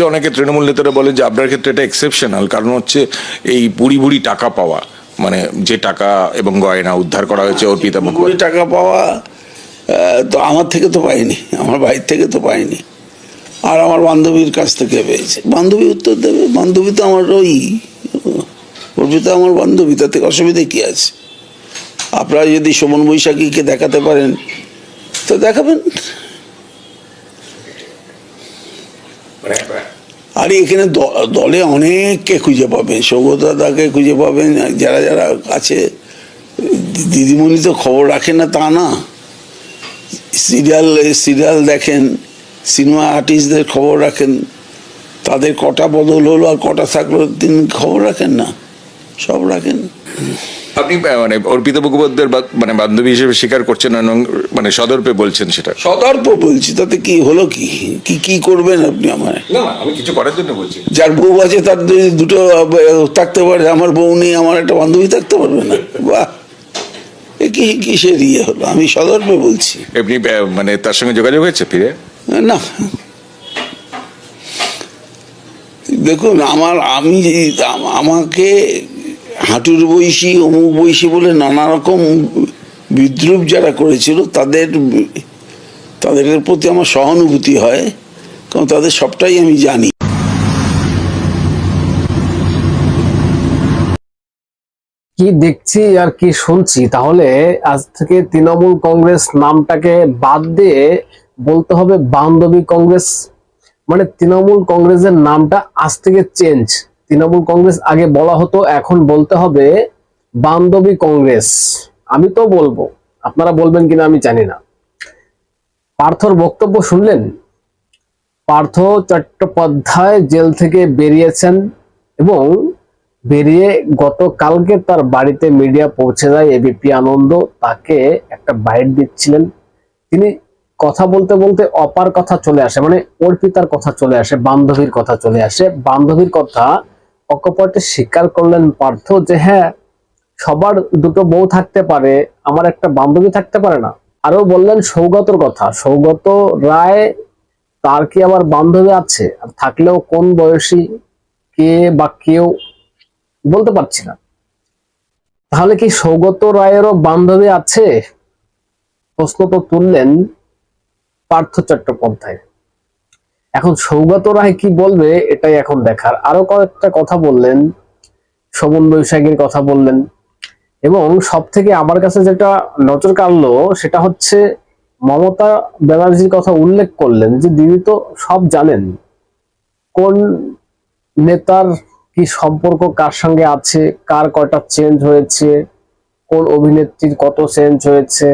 ক্ষেত্রে অনেকে তৃণমূল নেতারা বলেন যে আপনার ক্ষেত্রে এটা এক্সেপশনাল কারণ হচ্ছে এই বুড়ি বুড়ি টাকা পাওয়া মানে যে টাকা এবং গয়না উদ্ধার করা হয়েছে অর্পিতা মুখোপাধ্যায়। টাকা পাওয়া তো আমার থেকে তো পাইনি আমার বাড়ির থেকে তো পাইনি আর আমার বান্ধবীর কাছ থেকে পেয়েছে। বান্ধবী উত্তর দেবে বান্ধবী তো আমার ওই অর্পিতা আমার বান্ধবী তাতে অসুবিধা কী আছে? আপনারা যদি সুমন বৈশাখীকে দেখাতে পারেন তো দেখাবেন। আর এখানে দলে অনেককে খুঁজে পাবেন। সৌগতদাকে খুঁজে পাবেন, যারা যারা আছে। দিদিমণি তো খবর রাখেন না, তা না। সিরিয়াল সিরিয়াল দেখেন, সিনেমা আর্টিস্টদের খবর রাখেন। তাদের কটা বদল হলো আর কটা থাকল তিনি খবর রাখেন না। সব রাখেন। আপনি মানে অর্পিতা মুখোপাধ্যায়ের মানে বান্ধবী হিসেবে স্বীকার করছেন এবং মানে সদর্পে বলছেন সেটা? সদর্প বলছি তাতে কি হলো কি? কি কি করবেন আপনি আমার না আমি কিছু করার জন্য বলছি। যার বউ আছে তার দুটো থাকতে পারে আমার বউ নেই আমার একটা বান্ধবী থাকতে পারবে না। বাহ! এ কি কিসের ইয়ে হলো? আমি সদর্পে বলছি। এমনি মানে তার সঙ্গে যোগাযোগ হয়েছে ফিরে? না। দেখুন আমার আমি আমাকে হাঁটুর বয়সী অমুক বয়সী বলে নানা রকম বিদ্রুপ যারা করেছিল, তাদের তাদের প্রতি আমার সহানুভূতি হয়, কারণ তাদের সবটাই আমি জানি। কি দেখছি আর কি শুনছি? তাহলে আজ থেকে তৃণমূল কংগ্রেস নামটাকে বাদ দিয়ে বলতে হবে বান্ধবী কংগ্রেস। মানে তৃণমূল কংগ্রেসের নামটা আজ থেকে চেঞ্জ তৃণমূল কংগ্রেস আগে বলা হতো, এখন বলতে হবে বান্ধবী কংগ্রেস। আমি তো বলব, আপনারা বলবেন কিনা আমি জানি না। পার্থর বক্তব্য শুনলেন? পার্থ চট্টোপাধ্যায় জেল থেকে বেরিয়েছেন এবং বেরিয়ে গতকালকে তার বাড়িতে মিডিয়া পৌঁছে যায় এবিপি আনন্দ, তাকে একটা বাইট দিচ্ছিলেন। তিনি কথা বলতে বলতে অপার কথা চলে আসে মানে অর্পিতার কথা চলে আসে, বান্ধবীর কথা চলে আসে। বান্ধবীর কথা অকপটে স্বীকার করলেন পার্থ যে হ্যাঁ সবার দুটো বউ থাকতে পারে, আমার একটা বান্ধবী থাকতে পারে না। আরও বললেন সৌগতর কথা, সৌগত রায়, তার কি আবার বান্ধবী আছে? আর থাকলেও কোন বয়সী, কে বা কেউ? বলতে পারছি না। তাহলে কি সৌগত রায়েরও বান্ধবী আছে? প্রশ্ন তো তুললেন পার্থ চট্টোপাধ্যায়। এখন সৌগত রায় কি বলবে, এটাই এখন দেখার। আরও কয়েকটা কথা বললেন শোভন বৈশাখীর কথা বললেন, এবং সব থেকে আমার কাছে যেটা নজর কাড়লো, সেটা হচ্ছে মমতা ব্যানার্জির কথা উল্লেখ করলেন যে দিদি তো সব জানেন। কোন নেতার কি সম্পর্ক, কার সঙ্গে আছে, কার কয়টা চেঞ্জ হয়েছে, কোন অভিনেত্রীর কত চেঞ্জ হয়েছে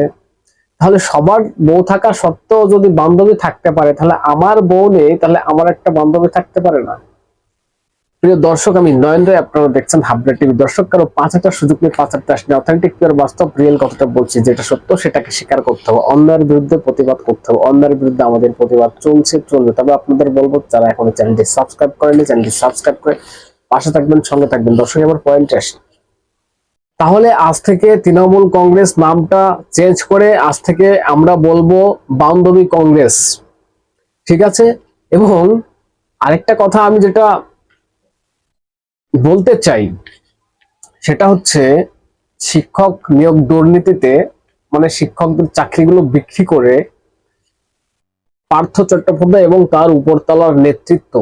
তাহলে সবার বউ থাকা সত্ত্বেও যদি বান্ধবী থাকতে পারে, তাহলে আমার বউ নেই, তাহলে আমার একটা বান্ধবী থাকতে পারে না। প্রিয় দর্শক, আমি নয়ন রায়, আপনারা দেখছেন হাবড়া টিভি। দর্শক, কারও পাঁচ হাজার সুযোগ নিয়ে পাঁচ হাজার আসলে অথেন্টিক পিওর বাস্তব রিয়েল কথাটা বলছি, যেটা সত্য, সেটাকে স্বীকার করতে হবে। অন্যের বিরুদ্ধে প্রতিবাদ করতে হবে। অন্যের বিরুদ্ধে আমাদের প্রতিবাদ চলছে, চলবে। তবে আপনাদের বলব, যারা এখনও চ্যানেলটি সাবস্ক্রাইব করেনি চ্যানেলটি সাবস্ক্রাইব করে পাশে থাকবেন, সঙ্গে থাকবেন। দর্শক, এবার পয়েন্ট আসি। তাহলে আজ থেকে তৃণমূল কংগ্রেস নামটা চেঞ্জ করে আজ থেকে আমরা বলব বান্ধবী কংগ্রেস। ঠিক আছে? এবং আরেকটা কথা আমি যেটা বলতে চাই, সেটা হচ্ছে শিক্ষক নিয়োগ দুর্নীতিতে মানে শিক্ষকদের চাকরিগুলো বিক্রি করে পার্থ চট্টোপাধ্যায় এবং তার উপরতলার নেতৃত্ব,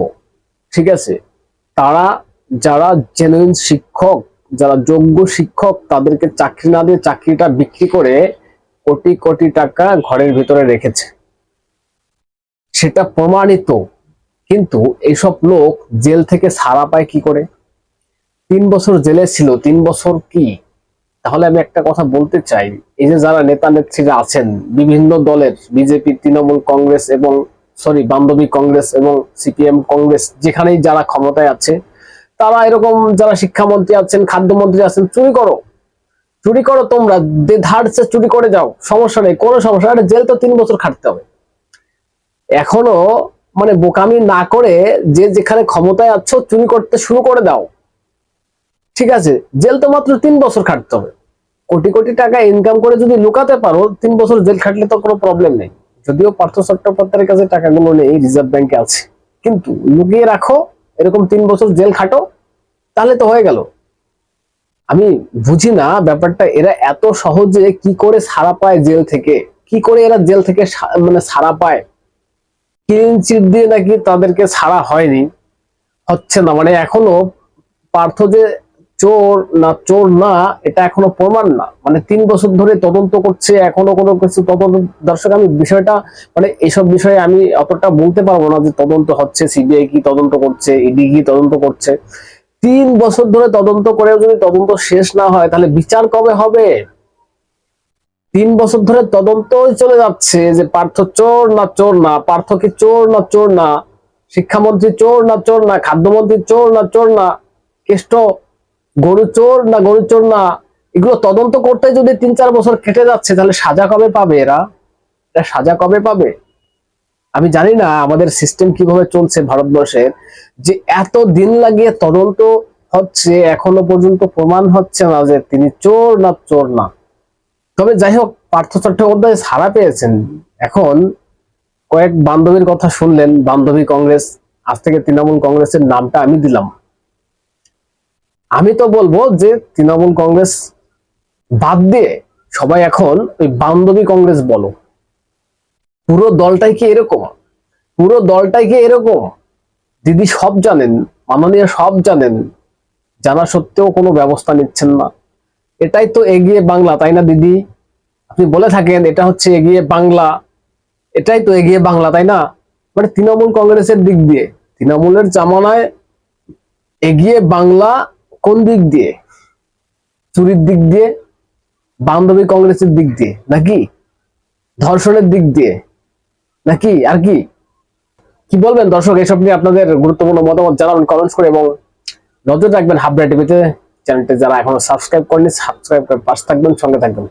ঠিক আছে? তারা যারা জেনুইন শিক্ষক যারা যোগ্য শিক্ষক, তাদেরকে চাকরি না দিয়ে চাকরিটা বিক্রি করে কোটি কোটি টাকা ঘরের ভিতরে রেখেছে। সেটা প্রমাণিত। কিন্তু এইসব লোক জেল থেকে ছাড়া পায় কি করে? তিন বছর জেলে ছিল, তিন বছর কি? তাহলে আমি একটা কথা বলতে চাই। এই যে যারা নেতা নেত্রীরা আছেন, বিভিন্ন দলের বিজেপি, তৃণমূল কংগ্রেস এবং সরি বান্ধবী কংগ্রেস এবং সিপিএম কংগ্রেস, যেখানেই যারা ক্ষমতায় আছে তারা এরকম যারা শিক্ষামন্ত্রী আছেন, খাদ্যমন্ত্রী আছেন, চুরি করো। চুরি করো তোমরা ধারছে চুরি করে যাও, সমস্যা নেই, কোনো সমস্যা আরে জেল তো তিন বছর খাটতে হবে। এখনও মানে বোকামি না করে যে যেখানে ক্ষমতায় আছো, চুরি করতে শুরু করে দাও। ঠিক আছে, জেল তো মাত্র তিন বছর খাটতে হবে। কোটি কোটি টাকা ইনকাম করে যদি লুকাতে পারো, তিন বছর জেল খাটলে তো কোনো প্রবলেম নেই। যদিও পার্থ চট্টোপাধ্যায়ের কাছে টাকাগুলো নেই, রিজার্ভ ব্যাংকে আছে। কিন্তু লুকিয়ে রাখো এরকম তিন বছর জেল খাটো, তাহলে তো হয়ে গেল। আমি বুঝি না ব্যাপারটা, এরা এত সহজে কি করে সারা পায় জেল থেকে? কি করে এরা জেল থেকে মানে সারা পায়? ক্লিন চিট দিয়ে নাকি তাদেরকে ছাড়া হয়নি? হচ্ছে না মানে এখনও পার্থ যে চোর না চোর না এটা এখনও প্রমাণ না মানে তিন বছর ধরে তদন্ত করছে এখনও কোনো কিছু তদন্ত দর্শক আমি বিষয়টা মানে এইসব বিষয়ে আমি অতটা বলতে পারব না যে তদন্ত হচ্ছে সিবিআই কি তদন্ত করছে ইডি কি তদন্ত করছে তিন বছর ধরে তদন্ত করেও যদি তদন্ত শেষ না হয় তাহলে বিচার কবে হবে তিন বছর ধরে তদন্তই চলে যাচ্ছে যে পার্থ চোর না চোর না পার্থ কি চোর না চোর না শিক্ষামন্ত্রী চোর না চোর না খাদ্যমন্ত্রী চোর না চোর না কেষ্ট গরু চোর না গরু চোর না, এগুলো তদন্ত করতে যদি তিন চার বছর কেটে যাচ্ছে, তাহলে সাজা কবে পাবে এরা? এরা সাজা কবে পাবে? আমি জানি না আমাদের সিস্টেম কীভাবে চলছে ভারতবর্ষের। যে এত দিন লাগিয়ে তদন্ত হচ্ছে, এখনও পর্যন্ত প্রমাণ হচ্ছে না যে তিনি চোর না চোর না। তবে যাই হোক, পার্থ চট্টোপাধ্যায় ছাড়া পেয়েছেন। এখন কয়েক বান্ধবীর কথা শুনলেন, বান্ধবী কংগ্রেস, আজ থেকে তৃণমূল কংগ্রেসের নামটা আমি দিলাম। আমি তো বলব যে তৃণমূল কংগ্রেস বাদ দিয়ে সবাই এখন ওই বান্ধবী কংগ্রেস বলো। পুরো দলটাই কি এরকম? পুরো দলটাই কি এরকম? দিদি সব জানেন, মাননীয় সব জানেন, জানা সত্ত্বেও কোনো ব্যবস্থা নিচ্ছেন না। এটাই তো এগিয়ে বাংলা, তাই না দিদি? আপনি বলে থাকেন, এটা হচ্ছে এগিয়ে বাংলা। এটাই তো এগিয়ে বাংলা, তাই না? মানে তৃণমূল কংগ্রেসের দিক দিয়ে, তৃণমূলের জামানায় এগিয়ে বাংলা কোন দিক দিয়ে? চুরির দিক দিয়ে? বান্ধবী কংগ্রেসের দিক দিয়ে? নাকি ধর্ষণের দিক দিয়ে? নাকি আর কি? কি বলবেন দর্শক, এসব নিয়ে আপনাদের গুরুত্বপূর্ণ মতামত জানাবেন কমেন্টস করে এবং নজর রাখবেন হাবরা টিভিতে। চ্যানেলটি যারা এখনও সাবস্ক্রাইব করেনি সাবস্ক্রাইব করে পাশে থাকবেন, সঙ্গে থাকবেন।